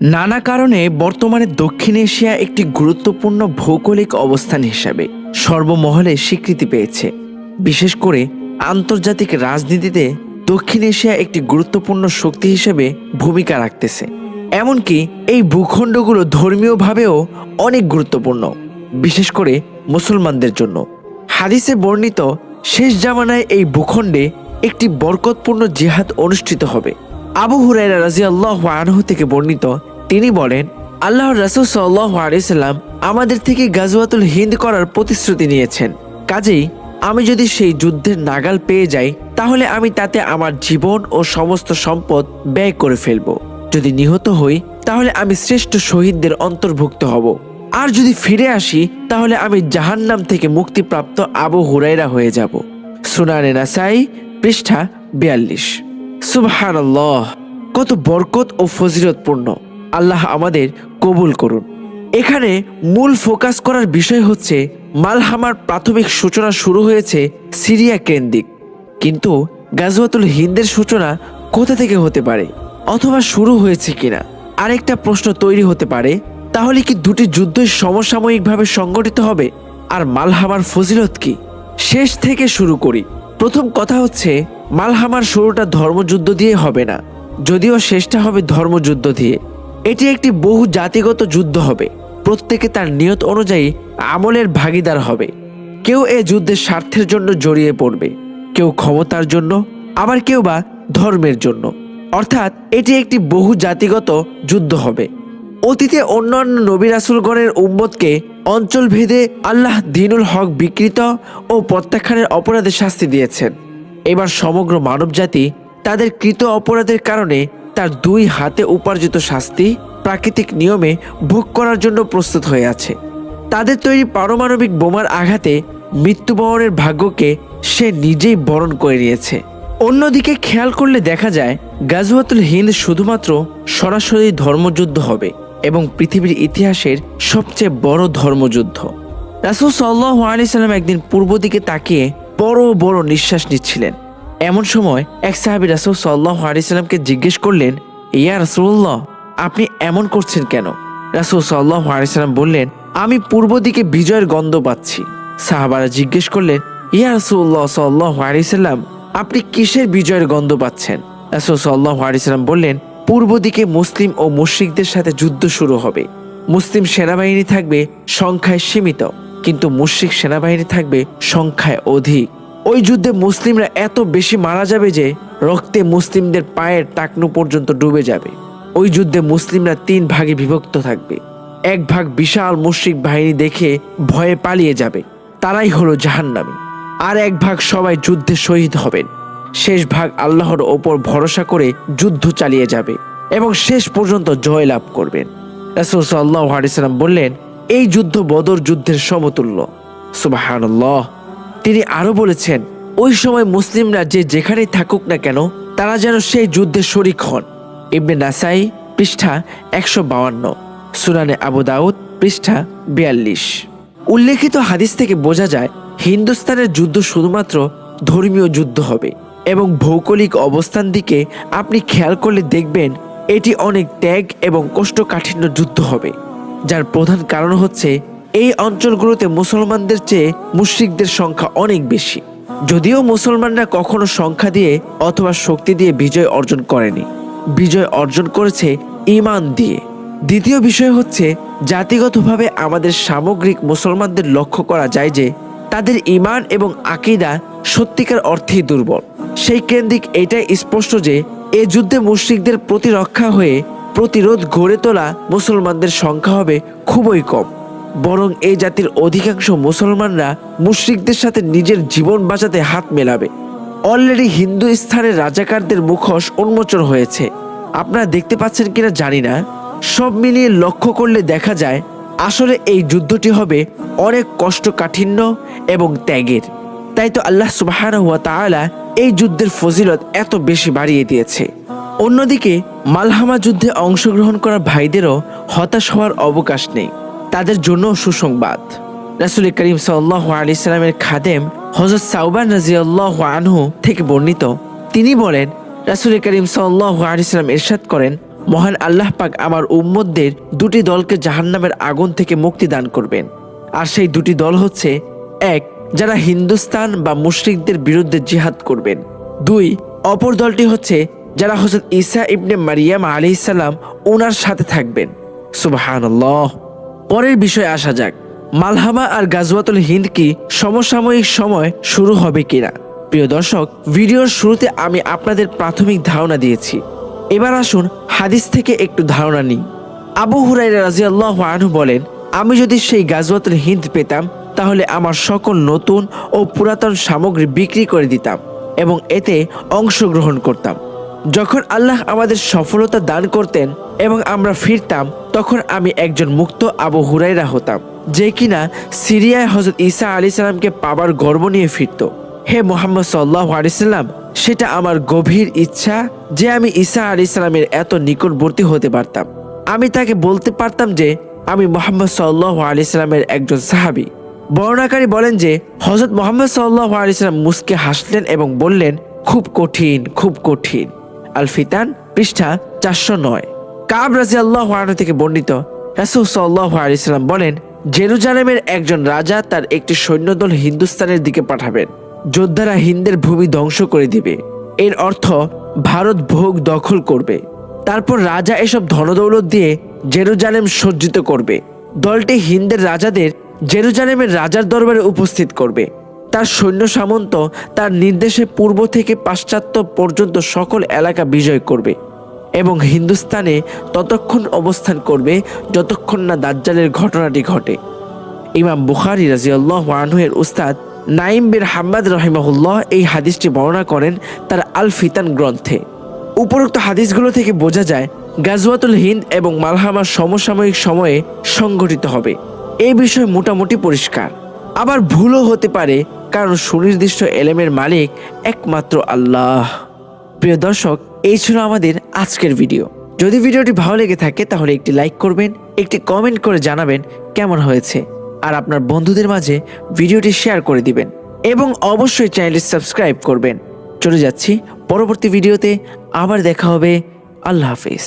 নানা কারণে বর্তমানে দক্ষিণ এশিয়া একটি গুরুত্বপূর্ণ ভৌগোলিক অবস্থান হিসাবে সর্বমহলে স্বীকৃতি পেয়েছে। বিশেষ করে আন্তর্জাতিক রাজনীতিতে দক্ষিণ এশিয়া একটি গুরুত্বপূর্ণ শক্তি হিসেবে ভূমিকা রাখতেছে। এমনকি এই ভূখণ্ডগুলো ধর্মীয়ভাবেও অনেক গুরুত্বপূর্ণ, বিশেষ করে মুসলমানদের জন্য। হাদিসে বর্ণিত শেষ জামানায় এই ভূখণ্ডে একটি বরকতপূর্ণ জিহাদ অনুষ্ঠিত হবে। আবু হুরাইরা রাজি আল্লাহ আনহু থেকে বর্ণিত, তিনি বলেন আল্লাহ রাসুল সাল্লাহ আলিয়াল্লাম আমাদের থেকে গাজওয়াতুল হিন্দ করার প্রতিশ্রুতি নিয়েছেন। কাজেই আমি যদি সেই যুদ্ধের নাগাল পেয়ে যাই, তাহলে আমি তাতে আমার জীবন ও সমস্ত সম্পদ ব্যয় করে ফেলব। যদি নিহত হই, তাহলে আমি শ্রেষ্ঠ শহীদদের অন্তর্ভুক্ত হব। আর যদি ফিরে আসি, তাহলে আমি জাহান্নাম থেকে মুক্তিপ্রাপ্ত আবু হুরাইরা হয়ে যাব। সুনানে নাসাই, পৃষ্ঠা বিয়াল্লিশ। সুবহানাল্লাহ, কত বরকত ও ফজিরতপূর্ণ আল্লাহ আমাদের কবুল করুন। এখানে মূল ফোকাস করার বিষয় হচ্ছে, মালহামার প্রাথমিক সূচনা শুরু হয়েছে সিরিয়া কেন্দ্রিক। কিন্তু গাজওয়াতুল হিন্দের সূচনা কোথা থেকে হতে পারে? অথবা শুরু হয়েছে কিনা? আরেকটা প্রশ্ন তৈরি হতে পারে, তাহলে কি দুটি যুদ্ধই সমসাময়িকভাবে সংগঠিত হবে? আর মালহামার ফজিলত কি? শেষ থেকে শুরু করি। প্রথম কথা হচ্ছে মালহামার শুরুটা ধর্মযুদ্ধ দিয়ে হবে না, যদিও শেষটা হবে ধর্মযুদ্ধ দিয়ে। এটি একটি বহু জাতিগত যুদ্ধ হবে। প্রত্যেকে তার নিয়ত অনুযায়ী আমলের ভাগিদার হবে। কেউ এ যুদ্ধের স্বার্থের জন্য জড়িয়ে পড়বে, কেউ ক্ষমতার জন্য, আবার কেউ বা ধর্মের জন্য। অর্থাৎ এটি একটি বহু জাতিগত যুদ্ধ হবে। অতীতে অন্যান্য নবী রাসুলগণের উম্মতকে অঞ্চলভেদে আল্লাহ দিনুল হক বিকৃত ও প্রত্যাখ্যানের অপরাধে শাস্তি দিয়েছেন। এবার সমগ্র মানবজাতি তাদের কৃত অপরাধের কারণে তার দুই হাতে উপার্জিত শাস্তি প্রাকৃতিক নিয়মে ভোগ করার জন্য প্রস্তুত হয়ে আছে। তাদের তৈরি পারমাণবিক বোমার আঘাতে মৃত্যুবরণের ভাগ্যকে সে নিজেই বরণ করে নিয়েছে। অন্যদিকে খেয়াল করলে দেখা যায়, গাজওয়াতুল হিন্দ শুধুমাত্র সরাসরি ধর্মযুদ্ধ হবে এবং পৃথিবীর ইতিহাসের সবচেয়ে বড় ধর্মযুদ্ধ। রাসুল সাল্লাহ আলি সাল্লাম একদিন পূর্ব দিকে তাকিয়ে বড় বড় নিঃশ্বাস নিচ্ছিলেন। এমন সময় এক সাহাবি রাসুল সাল্লাহ আলি সাল্লামকে জিজ্ঞেস করলেন, ইয়া রাসুল্লাহ আপনি এমন করছেন কেন? রাসুল সাল্লাহ আলি সাল্লাম বললেন, আমি পূর্ব দিকে বিজয়ের গন্ধ পাচ্ছি। সাহাবারা জিজ্ঞেস করলেন, ইয়া রাসুল্লাহ সাল্লাহ আলি সাল্লাম, আপনি কিসের বিজয়ের গন্ধ পাচ্ছেন? রাসুল সাল্লাহ আলি সাল্লাম বললেন, পূর্ব দিকে মুসলিম ও মুশ্রিকদের সাথে যুদ্ধ শুরু হবে। মুসলিম সেনাবাহিনী থাকবে সংখ্যায় সীমিত। কিন্তু মুশ্রিক সেনাবাহিনী থাকবে সংখ্যায় অধিক। ওই যুদ্ধে মুসলিমরা এত বেশি মারা যাবে যে রক্তে মুসলিমদের পায়ের টাকনু পর্যন্ত ডুবে যাবে। ওই যুদ্ধে মুসলিমরা তিন ভাগে বিভক্ত থাকবে। এক ভাগ বিশাল মুশ্রিক বাহিনী দেখে ভয়ে পালিয়ে যাবে। তারাই হলো জাহান্নামী। আর এক ভাগ সবাই যুদ্ধে শহীদ হবেন। শেষ ভাগ আল্লাহর ওপর ভরসা করে যুদ্ধ চালিয়ে যাবে এবং শেষ পর্যন্ত জয় লাভ করবেন। রাসুল সাল্লাহ আলিয়াল্লাম বললেন এই যুদ্ধ বদর যুদ্ধের সমতুল্য। সুবাহান্লাহ তিনি আরও বলেছেন, ওই সময় মুসলিমরা যে যেখানেই থাকুক না কেন, তারা যেন সেই যুদ্ধে শরিক হন। ইবনে নাসাই, পৃষ্ঠা একশো বাউান্ন, সুনানে আবু দাউদ, পৃষ্ঠা বিয়াল্লিশ। উল্লেখিত হাদিস থেকে বোঝা যায়, হিন্দুস্তানের যুদ্ধ শুধুমাত্র ধর্মীয় যুদ্ধ হবে এবং ভৌগোলিক অবস্থান দিকে আপনি খেয়াল করলে দেখবেন, এটি অনেক ত্যাগ এবং কোষ্ঠকাঠিন্য যুদ্ধ হবে। যার প্রধান কারণ হচ্ছে এই অঞ্চলগুলোতে মুসলমানদের চেয়ে মুশ্রিকদের সংখ্যা অনেক বেশি। যদিও মুসলমানরা কখনো সংখ্যা দিয়ে অথবা শক্তি দিয়ে বিজয় অর্জন করেনি। বিজয় অর্জন করেছে ইমান দিয়ে। দ্বিতীয় বিষয় হচ্ছে, জাতিগতভাবে আমাদের সামগ্রিক মুসলমানদের লক্ষ্য করা যায় যে, তাদের ইমান এবং আকিদা সত্যিকার অর্থেই দুর্বল। সেই কেন্দ্রিক এটাই স্পষ্ট যে, এ যুদ্ধে মুশ্রিকদের প্রতিরক্ষা হয়ে প্রতিরোধ গড়ে তোলা মুসলমানদের সংখ্যা হবে খুবই কম। বরং এই জাতির অধিকাংশ মুসলমানরা মুশ্রিকদের সাথে নিজের জীবন বাঁচাতে হাত মেলাবে। অলরেডি হিন্দু স্থানের রাজাকারদের মুখোশ উন্মোচন হয়েছে। আপনারা দেখতে পাচ্ছেন কিনা জানি না। সব মিলিয়ে লক্ষ্য করলে দেখা যায়, আসলে এই যুদ্ধটি হবে অনেক কষ্টকাঠিন্য এবং ত্যাগের। তাই তো আল্লাহ সুবাহ এই যুদ্ধের ফজিলত এত বেশি বাড়িয়ে দিয়েছে। অন্যদিকে, মালহামা যুদ্ধে অংশগ্রহণ করা ভাইদেরও হতাশ হওয়ার অবকাশ নেই। তাদের জন্য সুসংবাদ। রাসুল করিম সাল্লাহ আলি সাল্লামের খাদেম হজরত সাউবান রাজিয়াল্লাহ আনহু থেকে বর্ণিত। তিনি বলেন, রাসুল করিম সাল্লাহ আলি সাল্লাম এরশাদ করেন, মহান আল্লাহ পাক আমার উম্মতদের দুটি দলকে জাহান্নামের আগুন থেকে মুক্তি দান করবেন। আর সেই দুটি দল হচ্ছে, এক, যারা হিন্দুস্তান বা মুশরিকদের বিরুদ্ধে জিহাদ করবেন। দুই, অপর দলটি হচ্ছে যারা হজরত ঈসা ইবনে মারিয়াম আলি ইসাল্লাম ওনার সাথে থাকবেন। সুবাহানল্লাহ। পরের বিষয়ে আসা যাক। মালহামা আর গাজওয়াতুল হিন্দ কি সমসাময়িক সময় শুরু হবে কিনা? প্রিয় দর্শক, ভিডিওর শুরুতে আমি আপনাদের প্রাথমিক ধারণা দিয়েছি। এবার আসুন হাদিস থেকে একটু ধারণা নিই। আবু হুরাইরা রাজিয়াল্লাহ আনহু বলেন, আমি যদি সেই গাজওয়াতুল হিন্দ পেতাম, তাহলে আমার সকল নতুন ও পুরাতন সামগ্রী বিক্রি করে দিতাম এবং এতে অংশগ্রহণ করতাম। যখন আল্লাহ আমাদের সফলতা দান করতেন এবং আমরা ফিরতাম, তখন আমি একজন মুক্ত আবু হুরাইরা হতাম, যে কিনা সিরিয়ায় হজরত ঈসা আলী সাল্লামকে পাবার গর্ব নিয়ে ফিরত। হে মোহাম্মদ সাল্লাহ আলিয়াল্লাম সেটা আমার গভীর ইচ্ছা যে আমি ঈসা আলী সাল্লামের এত নিকটবর্তী হতে পারতাম। আমি তাকে বলতে পারতাম যে, আমি মোহাম্মদ সাল্লাহ আলি সাল্লামের একজন সাহাবি। বর্ণাকারী বলেন যে হজরত মোহাম্মদ সাল্লাহ আলি সাল্লাম মুসকে হাসলেন এবং বললেন, খুব কঠিন খুব কঠিন। আল ফিতান পৃষ্ঠা চারশো নয়। কাব রাজি আল্লাহ থেকে বর্ণিত, রাসুল বলেন, জেরুজালেমের একজন রাজা তার একটি সৈন্যদল হিন্দুস্তানের দিকে পাঠাবেন। যোদ্ধারা হিন্দের ভূমি ধ্বংস করে দিবে। এর অর্থ, ভারত ভোগ দখল করবে। তারপর রাজা এসব ধনদৌলত দিয়ে জেরুজালেম সজ্জিত করবে। দলটি হিন্দের রাজাদের জেরুজালেমের রাজার দরবারে উপস্থিত করবে। তার সৈন্য সামন্ত তার নির্দেশে পূর্ব থেকে পাশ্চাত্য পর্যন্ত সকল এলাকা বিজয় করবে এবং হিন্দুস্তানে ততক্ষণ অবস্থান করবে যতক্ষণ না দাজ্জালের ঘটনাটি ঘটে। ইমাম বুখারি রাজিয়াল্লাহ আনহুয়ের উস্তাদ নাইম বিন হাম্মাদ রহিমাহুল্লাহ এই হাদিসটি বর্ণনা করেন তার আল ফিতান গ্রন্থে। উপরোক্ত হাদিসগুলো থেকে বোঝা যায়, গাজওয়াতুল হিন্দ এবং মালহামা সমসাময়িক সময়ে সংঘটিত হবে। এই বিষয় মোটামুটি পরিষ্কার। আবার ভুলও হতে পারে কারণ সুনির্দিষ্ট এলেমের মালিক একমাত্র আল্লাহ। প্রিয় দর্শক, এই ছিল আমাদের আজকের ভিডিও। যদি ভিডিওটি ভালো লেগে থাকে, তাহলে একটি লাইক করবেন, একটি কমেন্ট করে জানাবেন কেমন হয়েছে, আর আপনার বন্ধুদের মাঝে ভিডিওটি শেয়ার করে দিবেন, এবং অবশ্যই চ্যানেলটি সাবস্ক্রাইব করবেন। চলে যাচ্ছি পরবর্তী ভিডিওতে, আবার দেখা হবে। আল্লাহ হাফিজ।